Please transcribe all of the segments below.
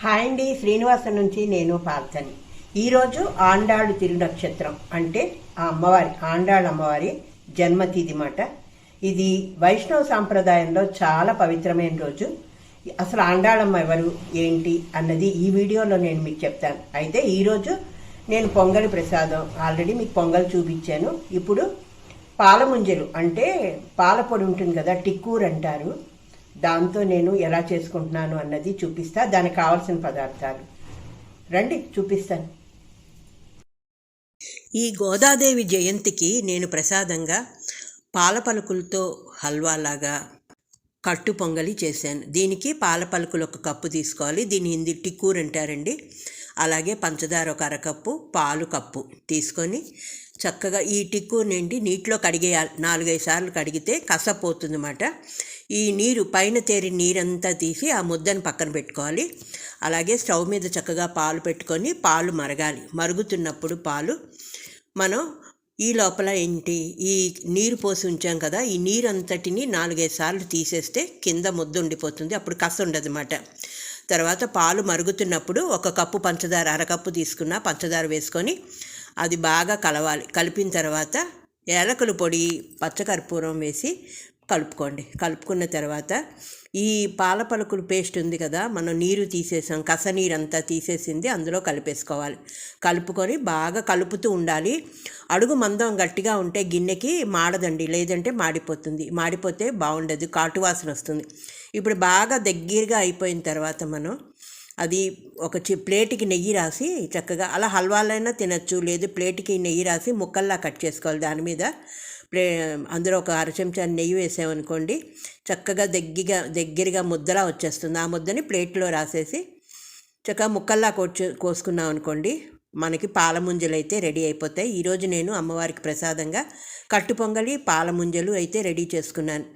Hi అండి శ్రీనివాసం నుంచి నేను పార్థని ఈరోజు ఆండాళ్ళు తిరునక్షత్రం అంటే ఆ అమ్మవారి ఆండాళ్ళ అమ్మవారి జన్మతిథి మాట. ఇది వైష్ణవ సాంప్రదాయంలో చాలా పవిత్రమైన రోజు. అసలు ఆండాళమ్మ ఎవరు ఏంటి అన్నది ఈ వీడియోలో నేను మీకు చెప్తాను. అయితే ఈరోజు నేను పొంగలి ప్రసాదం ఆల్రెడీ మీకు పొంగల్ చూపించాను. ఇప్పుడు పాలముంజలు అంటే పాల పొడి ఉంటుంది కదా టిక్కూర్ అంటారు. దాంతో నేను ఎలా చేసుకుంటున్నాను అన్నది చూపిస్తా. దానికి కావాల్సిన పదార్థాలు. రండి చూపిస్తాను. ఈ గోదాదేవి జయంతికి నేను ప్రసాదంగా పాల పలుకులతో హల్వాలాగా కట్టు పొంగలి చేశాను. దీనికి పాల పలుకులు ఒక కప్పు తీసుకోవాలి. దీని హిందీ టిక్కూర్ అంటారండి. అలాగే పంచదార ఒక అరకప్పు పాలు కప్పు తీసుకొని చక్కగా ఈ టిక్కూర్ నిండి నీటిలో కడిగేయాలి. నాలుగైదు సార్లు కడిగితే కసపోతుందన్నమాట. ఈ నీరు పైన తేరి నీరంతా తీసి ఆ ముద్దను పక్కన పెట్టుకోవాలి. అలాగే స్టవ్ మీద చక్కగా పాలు పెట్టుకొని పాలు మరగాలి. మరుగుతున్నప్పుడు పాలు. మనం ఈ లోపల ఏంటి? ఈ నీరు పోసి ఉంచాం కదా ఈ నీరు అంతటిని నాలుగైదు సార్లు తీసేస్తే కింద ముద్ద ఉండిపోతుంది. అప్పుడు కస ఉండదు అన్నమాట తర్వాత పాలు మరుగుతున్నప్పుడు ఒక కప్పు పంచదార అరకప్పు తీసుకున్న పంచదార వేసుకొని అది బాగా కలవాలి. కలిపిన తర్వాత ఏలకుల పొడి పచ్చకర్పూరం వేసి కలుపుకోండి. కలుపుకున్న తర్వాత ఈ పాల పలుకులు పేస్ట్ ఉంది కదా మనం నీరు తీసేసాం కస నీరు అంతా తీసేసింది అందులో కలిపేసుకోవాలి. కలుపుకొని బాగా కలుపుతూ ఉండాలి. అడుగు మందం గట్టిగా ఉంటే గిన్నెకి మాడదండి లేదంటే మాడిపోతుంది. మాడిపోతే బాగుండదు కాటు వాసన వస్తుంది. ఇప్పుడు బాగా దగ్గరగా అయిపోయిన తర్వాత మనం అది ఒక చి ప్లేట్కి నెయ్యి రాసి చక్కగా అలా హల్వాలైనా తినచ్చు లేదు ప్లేట్కి నెయ్యి రాసి ముక్కల్లా కట్ చేసుకోవాలి. దాని మీద ప్లే అందులో ఒక అర చెంచా నెయ్యి వేసామనుకోండి చక్కగా దగ్గరగా దగ్గరగా ముద్దలా వచ్చేస్తుంది. ఆ ముద్దని ప్లేట్లో రాసేసి చక్కగా ముక్కల్లా కోచు కోసుకున్నాం అనుకోండి మనకి పాలముంజలు అయితే రెడీ అయిపోతాయి. ఈరోజు నేను అమ్మవారికి ప్రసాదంగా కట్టు పొంగలి పాలముంజలు అయితే రెడీ చేసుకున్నాను.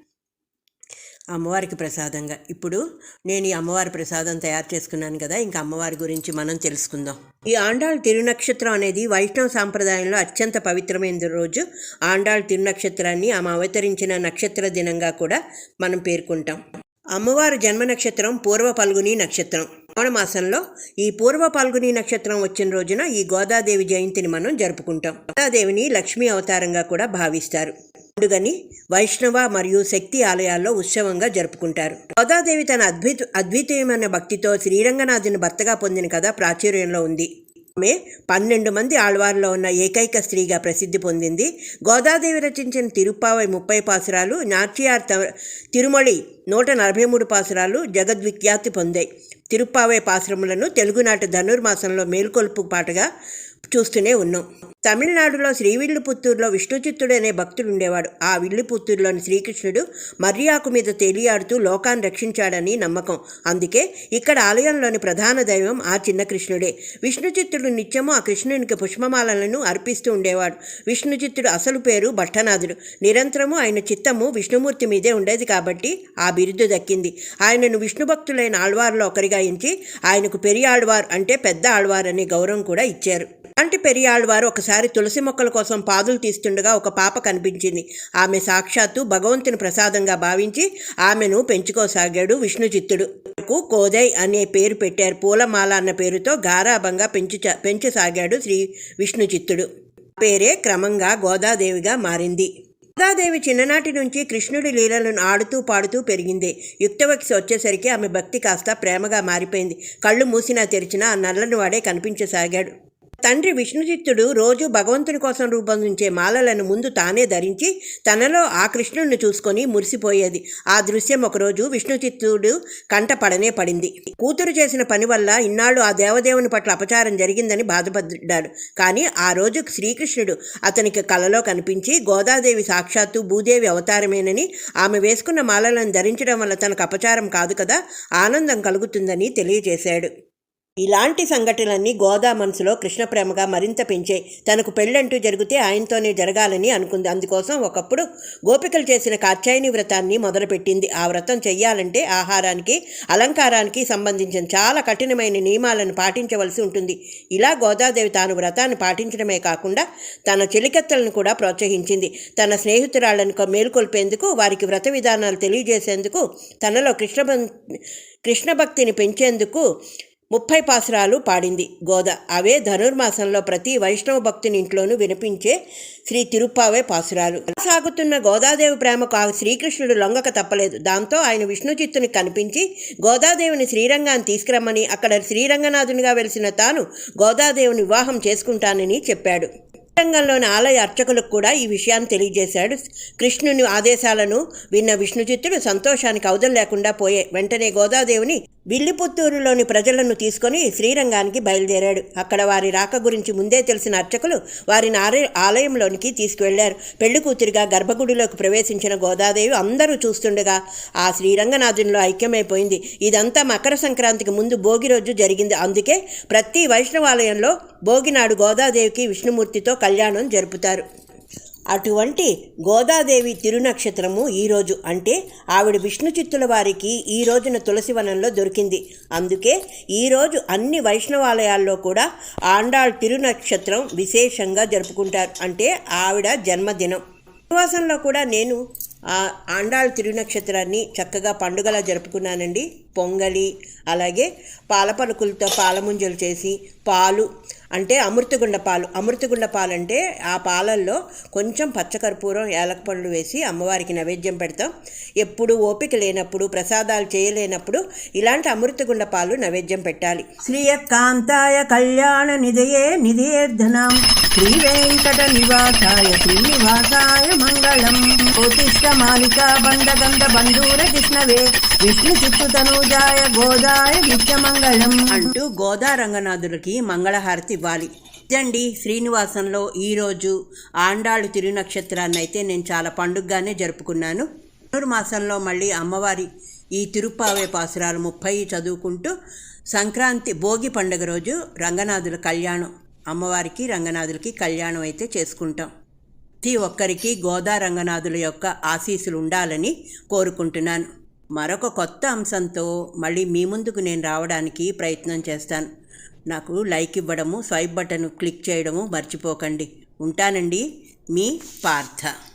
అమ్మవారికి ప్రసాదంగా. ఇప్పుడు నేను ఈ అమ్మవారి ప్రసాదం తయారు చేసుకున్నాను కదా ఇంకా అమ్మవారి గురించి మనం తెలుసుకుందాం. ఈ ఆండాళ్ తిరునక్షత్రం అనేది వైష్ణవ సాంప్రదాయంలో అత్యంత పవిత్రమైన రోజు. ఆండాళ్ తిరునక్షత్రాన్ని ఆమె అవతరించిన నక్షత్ర దినంగా కూడా మనం పేర్కొంటాం. అమ్మవారి జన్మ నక్షత్రం పూర్వ పల్గుని నక్షత్రం. శ్రావణ మాసంలో ఈ పూర్వ పాల్గొని నక్షత్రం వచ్చిన రోజున ఈ గోదాదేవి జయంతిని మనం జరుపుకుంటాం. గోదాదేవిని లక్ష్మీ అవతారంగా కూడా భావిస్తారు. పండుగని వైష్ణవ మరియు శక్తి ఆలయాల్లో ఉత్సవంగా జరుపుకుంటారు. గోదాదేవి తన అద్భుత అద్వితీయమైన భక్తితో శ్రీరంగనాథుని భర్తగా పొందిన కథ ప్రాచుర్యంలో ఉంది. ఆమె పన్నెండు మంది ఆళ్వార్లో ఉన్న ఏకైక స్త్రీగా ప్రసిద్ధి పొందింది. గోదాదేవి రచించిన తిరుప్పావై ముప్పై పాసురాలు నాట్యార్ తిరుమళి నూట నలభై మూడు పాసురాలు జగద్విఖ్యాతి పొందాయి. తిరుప్పావై పాసురములను తెలుగునాటి ధనుర్మాసంలో మేల్కొల్పు పాటగా చూస్తూనే ఉన్నాం. తమిళనాడులో శ్రీవిల్లిపుత్తూరులో విష్ణుచిత్తుడు అనే భక్తుడు ఉండేవాడు ఆ విల్లిపుత్తూరులోని శ్రీకృష్ణుడు మర్యాకు మీద తేలియాడుతూ లోకాన్ని రక్షించాడని నమ్మకం. అందుకే ఇక్కడ ఆలయంలోని ప్రధాన దైవం ఆ చిన్న కృష్ణుడే విష్ణుచిత్తుడు నిత్యము ఆ కృష్ణునికి పుష్పమాలలను అర్పిస్తూ ఉండేవాడు. విష్ణుచిత్తుడు అసలు పేరు భట్టనాథుడు. నిరంతరము ఆయన చిత్తము విష్ణుమూర్తి మీదే ఉండేది కాబట్టి ఆ బిరుదు దక్కింది. ఆయనను విష్ణు భక్తులైన ఆళ్వార్లో ఒకరిగా ఎంచి ఆయనకు పెరియాళ్వార్ అంటే పెద్ద ఆళ్వార్ అనే గౌరవం కూడా ఇచ్చారు. అలాంటి పెరియాళ్వారు ఒకసారి తులసి మొక్కల కోసం పాదులు తీస్తుండగా ఒక పాప కనిపించింది. ఆమె సాక్షాత్తు భగవంతుని ప్రసాదంగా భావించి ఆమెను పెంచుకోసాగాడు విష్ణుచిత్తుడు కోదయ్ అనే పేరు పెట్టారు. పూలమాల అన్న పేరుతో గారాభంగా పెంచు పెంచసాగాడు శ్రీ విష్ణుచిత్తుడు పేరే క్రమంగా గోదాదేవిగా మారింది. గోదాదేవి చిన్ననాటి నుంచి కృష్ణుడి లీలలను ఆడుతూ పాడుతూ పెరిగింది. యుక్తవయసు వచ్చేసరికి ఆమె భక్తి కాస్త ప్రేమగా మారిపోయింది. కళ్ళు మూసినా తెరిచినా ఆ నల్లని వాడే కనిపించసాగాడు. తండ్రి విష్ణుచిత్తుడు రోజు భగవంతుని కోసం రూపొందించే మాలలను ముందు తానే ధరించి తనలో ఆ కృష్ణుడిని చూసుకొని మురిసిపోయేది. ఆ దృశ్యం ఒకరోజు విష్ణుచిత్తుడు కంట పడనే పడింది. కూతురు చేసిన పని వల్ల ఇన్నాళ్ళు ఆ దేవదేవుని పట్ల అపచారం జరిగిందని బాధపడ్డాడు. కానీ ఆ రోజు శ్రీకృష్ణుడు అతనికి కలలో కనిపించి గోదాదేవి సాక్షాత్తు భూదేవి అవతారమేనని ఆమె వేసుకున్న మాలలను ధరించడం వల్ల తనకు అపచారం కాదు కదా ఆనందం కలుగుతుందని తెలియజేశాడు. ఇలాంటి సంఘటనలన్నీ గోదా మనసులో కృష్ణ ప్రేమగా మరింత పెంచే తనకు పెళ్ళంటూ జరిగితే ఆయనతోనే జరగాలని అనుకుంది. అందుకోసం ఒకప్పుడు గోపికలు చేసిన కాత్యాయని వ్రతాన్ని మొదలుపెట్టింది. ఆ వ్రతం చెయ్యాలంటే ఆహారానికి అలంకారానికి సంబంధించిన చాలా కఠినమైన నియమాలను పాటించవలసి ఉంటుంది. ఇలా గోదాదేవి తాను వ్రతాన్ని పాటించడమే కాకుండా తన చెలికత్తలను కూడా ప్రోత్సహించింది. తన స్నేహితురాళ్ళను మేల్కొల్పేందుకు వారికి వ్రత విధానాలు తెలియజేసేందుకు తనలో కృష్ణ కృష్ణ భక్తిని పెంచేందుకు ముప్పై పాసురాలు పాడింది. గోద అవే ధనుర్మాసంలో ప్రతి వైష్ణవ భక్తుని ఇంట్లోనూ వినిపించే శ్రీ తిరుప్పావే పాసురాలు. సాగుతున్న గోదాదేవి ప్రేమకు ఆ శ్రీకృష్ణుడు లొంగక తప్పలేదు. దాంతో ఆయన విష్ణు చిత్తుని కనిపించి గోదాదేవిని శ్రీరంగాన్ని తీసుకురమ్మని అక్కడ శ్రీరంగనాథునిగా వెలిసిన తాను గోదాదేవిని వివాహం చేసుకుంటానని చెప్పాడు. రంగంలోని ఆలయ అర్చకులకు కూడా ఈ విషయాన్ని తెలియజేశాడు. కృష్ణుని ఆదేశాలను విన్న విష్ణుచిత్తుడు సంతోషానికి అవధం లేకుండా పోయే వెంటనే గోదాదేవిని విల్లిపుత్తూరులోని ప్రజలను తీసుకొని శ్రీరంగానికి బయలుదేరాడు. అక్కడ వారి రాక గురించి ముందే తెలిసిన అర్చకులు వారిని ఆలయ ఆలయంలోనికి తీసుకువెళ్ళారు. పెళ్ళి కూతురిగా గర్భగుడిలోకి ప్రవేశించిన గోదాదేవి అందరూ చూస్తుండగా ఆ శ్రీరంగనాథునిలో ఐక్యమైపోయింది. ఇదంతా మకర సంక్రాంతికి ముందు భోగి రోజు జరిగింది. అందుకే ప్రతి వైష్ణవాలయంలో భోగినాడు గోదాదేవికి విష్ణుమూర్తితో కలిసి కళ్యాణం జరుపుతారు. అటువంటి గోదాదేవి తిరునక్షత్రము ఈరోజు అంటే ఆవిడ విష్ణు చిత్తుల వారికి ఈ రోజున తులసివనంలో దొరికింది. అందుకే ఈరోజు అన్ని వైష్ణవాలయాల్లో కూడా ఆండాళ్ తిరునక్షత్రం విశేషంగా జరుపుకుంటారు. అంటే ఆవిడ జన్మదినం. ఉపవాసంలో కూడా నేను ఆ ఆండాళ్ తిరునక్షత్రాన్ని చక్కగా పండుగలా జరుపుకున్నానండి. పొంగలి అలాగే పాల పలుకులతో పాలముంజలు చేసి పాలు అంటే అమృతగుండ పాలు. అమృతగుండ పాలు అంటే ఆ పాలల్లో కొంచెం పచ్చకర్పూరం యాలక పండ్లు వేసి అమ్మవారికి నైవేద్యం పెడతాం. ఎప్పుడు ఓపిక లేనప్పుడు ప్రసాదాలు చేయలేనప్పుడు ఇలాంటి అమృతగుండ పాలు నైవేద్యం పెట్టాలి. శ్రీయకాంతాయ కళ్యాణ నిధయే నిధేర్ధనం. శ్రీ వెంకట నివాసాయ శ్రీనివాసాయ మంగళం. కోటిష్ట మాలిక బండగంధ బంధూర కృష్ణవే. విష్ణు చిత్తు గోజాయ గోదాయ నిత్యమంగళం అంటూ గోదా రంగనాథులకి మంగళహారతి ఇవ్వాలి. ఇదండి శ్రీనివాసంలో ఈరోజు ఆండాళ్ళు తిరునక్షత్రాన్ని అయితే నేను చాలా పండుగగానే జరుపుకున్నాను. మాసంలో మళ్ళీ అమ్మవారి ఈ తిరుప్పావే పాసురాలు ముప్పై చదువుకుంటూ సంక్రాంతి భోగి పండుగ రోజు రంగనాథుల కళ్యాణం అమ్మవారికి రంగనాథులకి కళ్యాణం అయితే చేసుకుంటాం. ప్రతి ఒక్కరికి గోదా రంగనాథుల యొక్క ఆశీస్సులు ఉండాలని కోరుకుంటున్నాను. మరొక కొత్త అంశంతో మళ్ళీ మీ ముందుకు నేను రావడానికి ప్రయత్నం చేస్తాను. నాకు లైక్ ఇవ్వడము స్వైప్ బటన్ క్లిక్ చేయడము మర్చిపోకండి. ఉంటానండి మీ పార్థ.